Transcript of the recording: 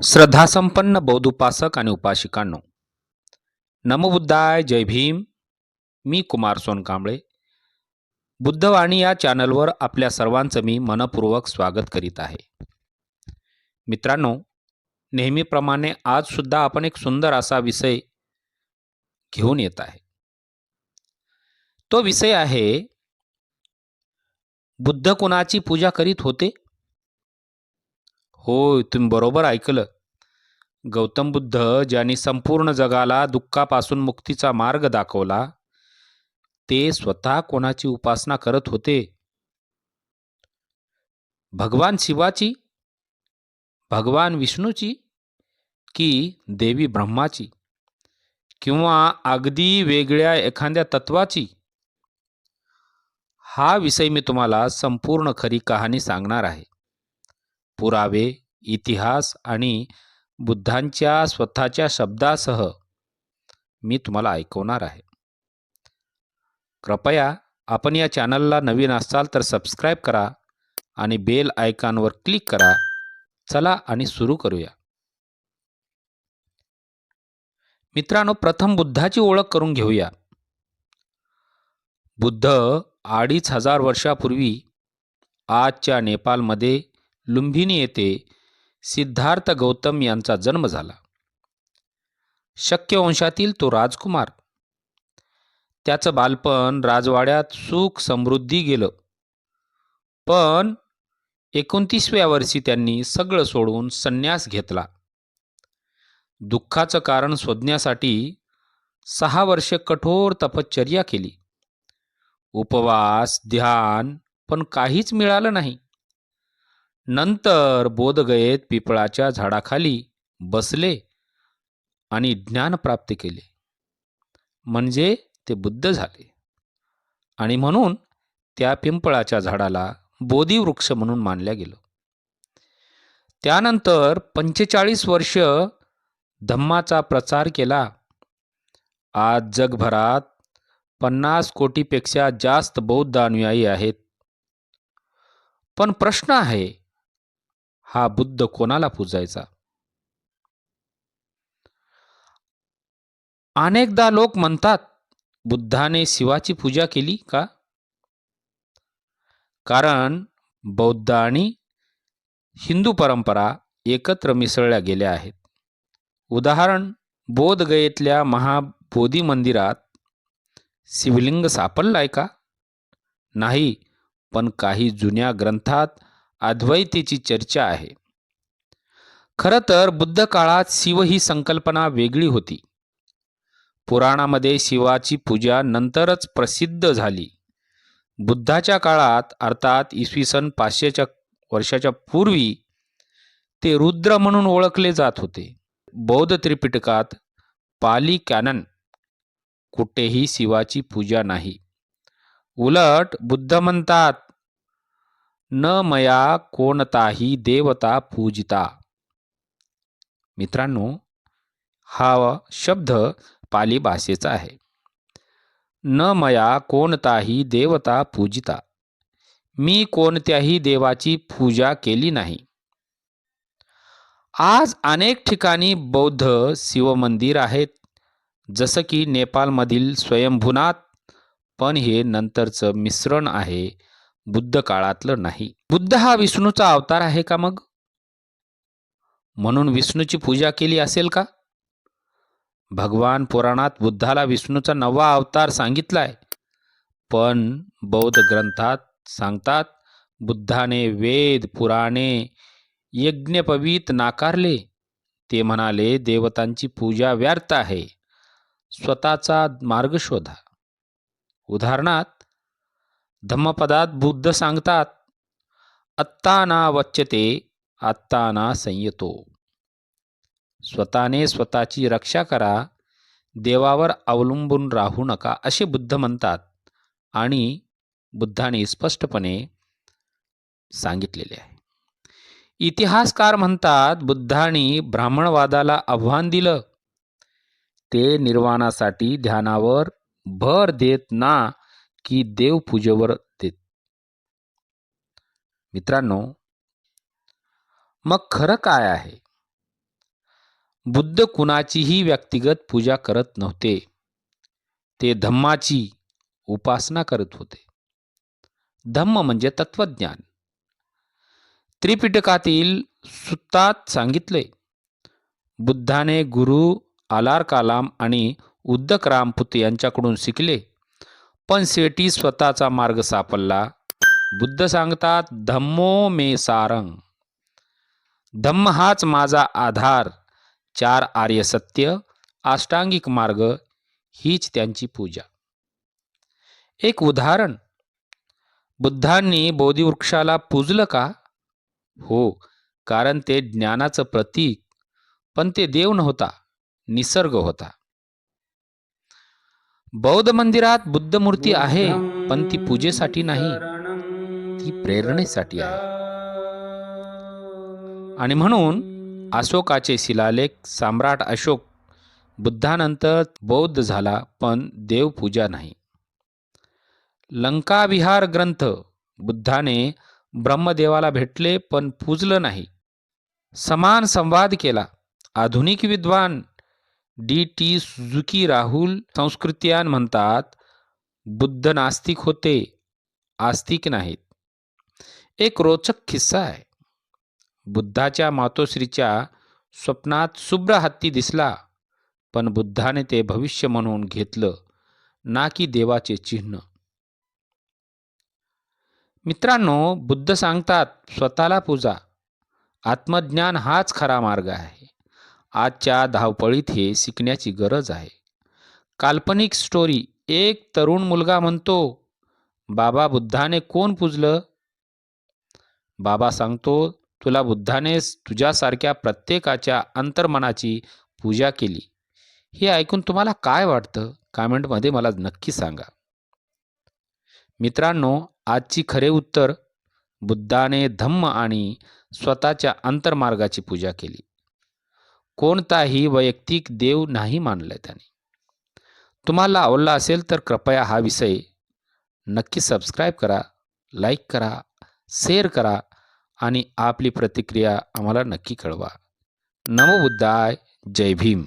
श्रद्धासंपन्न बौद्ध उपासक आणि उपासिकांनो नमबुद्धाय जय भीम. मी कुमार सोनकांबळे. बुद्धवाणी या चॅनलवर आपल्या सर्वांचं मी मनपूर्वक स्वागत करीत आहे. मित्रांनो नेहमीप्रमाणे आजसुद्धा आपण एक सुंदर असा विषय घेऊन येत आहे. तो विषय आहे बुद्ध कुणाची पूजा करीत होते? होय तुम्ही बरोबर ऐकलं. गौतम बुद्ध ज्यांनी संपूर्ण जगाला दुःखापासून मुक्तीचा मार्ग दाखवला ते स्वतः कोणाची उपासना करत होते? भगवान शिवाची? भगवान विष्णूची? की देवी ब्रह्माची? किंवा अगदी वेगळ्या एखाद्या तत्वाची? हा विषय मी तुम्हाला संपूर्ण खरी कहाणी सांगणार आहे. पुरावे इतिहास आणि बुद्धांच्या स्वतःच्या शब्दासह मी तुम्हाला ऐकवणार आहे. कृपया आपण या चॅनलला नवीन असाल तर सबस्क्राईब करा आणि बेल आयकॉनवर क्लिक करा. चला आणि सुरू करूया. मित्रांनो प्रथम बुद्धाची ओळख करून घेऊया. बुद्ध अडीच हजार वर्षापूर्वी आजच्या नेपाळमध्ये लुंबिनी येथे सिद्धार्थ गौतम यांचा जन्म झाला. शक्य वंशातील तो राजकुमार. त्याचं बालपण राजवाड्यात सुख समृद्धी गेलं. पण एकोणतीसव्या वर्षी त्यांनी सगळं सोडून संन्यास घेतला. दुःखाचं कारण शोधण्यासाठी सहा वर्षे कठोर तपश्चर्या केली. उपवास ध्यान पण काहीच मिळालं नाही. नंतर बोधगयेत पिपळाच्या झाडाखाली बसले आणि ज्ञान प्राप्त केले. म्हणजे ते बुद्ध झाले. आणि म्हणून त्या पिंपळाच्या झाडाला बोधीवृक्ष म्हणून मानल्या गेलं. त्यानंतर पंचेचाळीस वर्ष धम्माचा प्रचार केला. आज जगभरात पन्नास कोटीपेक्षा जास्त बौद्ध अनुयायी आहेत. पण प्रश्न आहे हा बुद्ध कोणाला पूजायचा? अनेकदा लोक म्हणतात बुद्धाने शिवाची पूजा केली का? कारण बौद्ध आणि हिंदू परंपरा एकत्र मिसळल्या गेल्या आहेत. उदाहरण बोधगयेतल्या महाबोधी मंदिरात शिवलिंग सापडलाय का? नाही पण काही जुन्या ग्रंथात अद्वैतेची चर्चा आहे. खरं तर बुद्ध काळात शिव ही संकल्पना वेगळी होती. पुराणामध्ये शिवाची पूजा नंतरच प्रसिद्ध झाली. बुद्धाच्या काळात अर्थात इसवी सन पाचशेच्या वर्षाच्या पूर्वी ते रुद्र म्हणून ओळखले जात होते. बौद्ध त्रिपिटकात पाली कॅनन कुठेही शिवाची पूजा नाही. उलट बुद्ध म्हणतात न मया कोणताही देवता पूजिता. मित्रांनो हा शब्द पाली भाषेचा आहे. न मया कोणताही देवता पूजिता. मी कोणत्याही देवाची पूजा केली नाही. आज अनेक ठिकाणी बौद्ध शिवमंदिर आहेत. जसं की नेपाळमधील स्वयंभूनाथ पण हे नंतरचं मिश्रण आहे. बुद्ध काळातलं नाही. बुद्ध हा विष्णूचा अवतार आहे का मग? म्हणून विष्णूची पूजा केली असेल का? भगवान पुराणात बुद्धाला विष्णूचा नवा अवतार सांगितलाय. पण बौद्ध ग्रंथात सांगतात बुद्धाने वेद पुराणे यज्ञपवीत नाकारले. ते म्हणाले देवतांची पूजा व्यर्थ आहे. स्वतःचा मार्ग शोधा. उदाहरणार्थ धम्मपदात बुद्ध सांगतात आत्ताना वच्यते आत्ताना संयतो. स्वतःने स्वतःची रक्षा करा देवावर अवलंबून राहू नका असे बुद्ध म्हणतात आणि बुद्धाने स्पष्टपणे सांगितलेले आहे. इतिहासकार म्हणतात बुद्धाने ब्राह्मणवादाला आव्हान दिलं. ते निर्वाणासाठी ध्यानावर भर देत ना की देवपूजेवर देत मित्रांनो मग खरं काय आहे? बुद्ध कुणाचीही व्यक्तिगत पूजा करत नव्हते. ते धम्माची उपासना करत होते. धम्म म्हणजे तत्वज्ञान त्रिपिटकातील सुत्तात सांगितले बुद्धाने गुरु आलार कालाम आणि उद्दक रामपुत यांच्याकडून शिकले. पण सेठी स्वतःचा मार्ग सापडला. बुद्ध सांगतात धम्मो मे सारंग. धम्म हाच माझा आधार चार आर्य सत्य अष्टांगिक मार्ग हीच त्यांची पूजा. एक उदाहरण. बुद्धांनी बोधिवृक्षाला पूजलं का? हो कारण ते ज्ञानाचं प्रतीक पण ते देव नव्हता निसर्ग होता. बौद्ध मंदिरात बुद्ध मूर्ती आहे पण ती पूजेसाठी नाही. ती प्रेरणेसाठी आहे. आणि म्हणून अशोकाचे शिलालेख सम्राट अशोक बुद्धानंतर बौद्ध झाला पण देवपूजा नाही. लंकाविहार ग्रंथ बुद्धाने ब्रह्मदेवाला भेटले पण पूजलं नाही. समान संवाद केला. आधुनिक विद्वान D T Suzuki Rahul Sankrityayan म्हणतात बुद्ध नास्तिक होते आस्तिक नाहीत. एक रोचक किस्सा आहे. बुद्धाच्या मातोश्रीच्या स्वप्नात शुभ्र हत्ती दिसला पण बुद्धाने ते भविष्य म्हणून घेतलं ना की देवाचे चिन्ह. मित्रांनो बुद्ध सांगतात स्वतःला पूजा. आत्मज्ञान हाच खरा मार्ग आहे. आजच्या धावपळीत हे शिकण्याची गरज आहे. काल्पनिक स्टोरी एक तरुण मुलगा म्हणतो बाबा बुद्धाने कोण पूजलं? बाबा सांगतो तुला बुद्धाने तुझ्यासारख्या प्रत्येकाच्या अंतर्मनाची पूजा केली. हे ऐकून तुम्हाला काय वाटतं? कमेंटमध्ये मला नक्की सांगा. मित्रांनो आजची खरे उत्तर बुद्धाने धम्म आणि स्वतःच्या अंतर्मार्गाची पूजा केली. कोणताही वैयक्तिक देव नाही मानलाय त्याने. तुम्हाला आवडला असेल तर कृपया हा विषय नक्की सबस्क्राईब करा लाईक करा शेअर करा आणि आपली प्रतिक्रिया आम्हाला नक्की कळवा. नमो बुद्धाय जय भीम.